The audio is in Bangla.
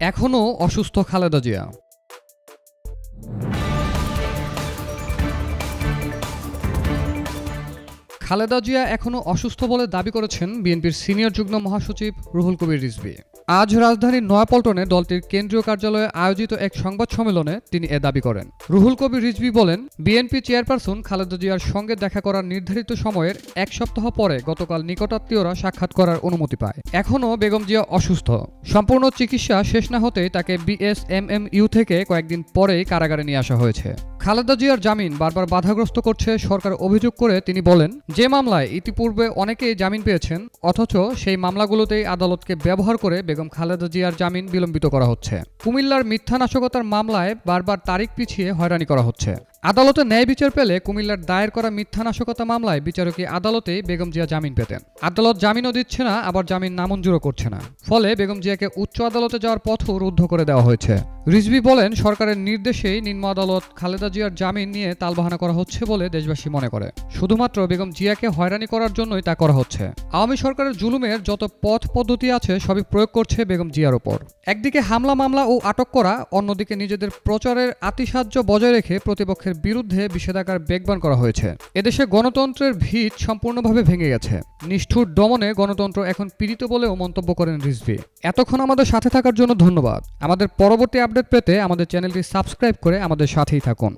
এখনও অসুস্থ খালেদা জিয়া। খালেদা জিয়া এখনও অসুস্থ বলে দাবি করেছেন বিএনপির সিনিয়র যুগ্ম মহাসচিব রুহুল কবির রিজভী। আজ রাজধানীর নয়াপল্টনে দলটির কেন্দ্রীয় কার্যালয়ে আয়োজিত এক সংবাদ সম্মেলনে তিনি এ দাবি করেন। রুহুল কবির রিজভী বলেন, বিএনপি চেয়ারপারসন খালেদা জিয়ার সঙ্গে দেখা করার নির্ধারিত সময়ের এক সপ্তাহ পরে গতকাল নিকটাত্মীয়রা সাক্ষাৎ করার অনুমতি পায়। এখনও বেগম জিয়া অসুস্থ। সম্পূর্ণ চিকিৎসা শেষ না হতেই তাকে বিএসএমএমইউ থেকে কয়েকদিন পরেই কারাগারে নিয়ে আসা হয়েছে। খালেদা জিয়ার জামিন বারবার বাধাগ্রস্ত করছে সরকার অভিযোগ করে তিনি বলেন, যে মামলায় ইতিপূর্বে অনেকেই জামিন পেয়েছেন, অথচ সেই মামলাগুলোতেই আদালতকে ব্যবহার করে বেগম খালেদা জিয়ার জামিন বিলম্বিত করা হচ্ছে। কুমিল্লার মিথ্যা নাশকতার মামলায় বারবার তারিখ পিছিয়ে হয়রানি করা হচ্ছে। আদালতে ন্যায় বিচার পেলে কুমিল্লার দায়ের করা মিথ্যা নাশকতা মামলায় বিচারকী আদালতেই বেগম জিয়া জামিন পেতেন। আদালত জামিনও দিচ্ছে না, আবার জামিন নামঞ্জুরও করছে না। ফলে বেগম জিয়াকে উচ্চ আদালতে যাওয়ার পথও রুদ্ধ করে দেওয়া হয়েছে। রিজভি বলেন, সরকারের নির্দেশেই নিম্ন আদালত খালেদা জিয়ার জামিন নিয়ে তালবাহানা করা হচ্ছে বলে দেশবাসী মনে করে। শুধুমাত্র বেগম জিয়াকে হয়রানি করার জন্যই তা করা হচ্ছে। আওয়ামী সরকারের জুলুমের যত পথ পদ্ধতি আছে, সবই প্রয়োগ করছে বেগম জিয়ার ওপর। একদিকে হামলা মামলা ও আটক করা, অন্যদিকে নিজেদের প্রচারের আতিসাহ্য বজায় রেখে প্রতিপক্ষের বিরুদ্ধে বিষেধাগার বেগবান করা হয়েছে। এদেশে গণতন্ত্রের ভিত সম্পূর্ণভাবে ভেঙে গেছে। নিষ্ঠুর দমনে গণতন্ত্র এখন পীড়িত বলেও মন্তব্য করেন রিজভি। এতক্ষণ আমাদের সাথে থাকার জন্য ধন্যবাদ। আমাদের পরবর্তী আপডেট পেতে আমাদের চ্যানেলটি সাবস্ক্রাইব করে আমাদের সাথেই থাকুন।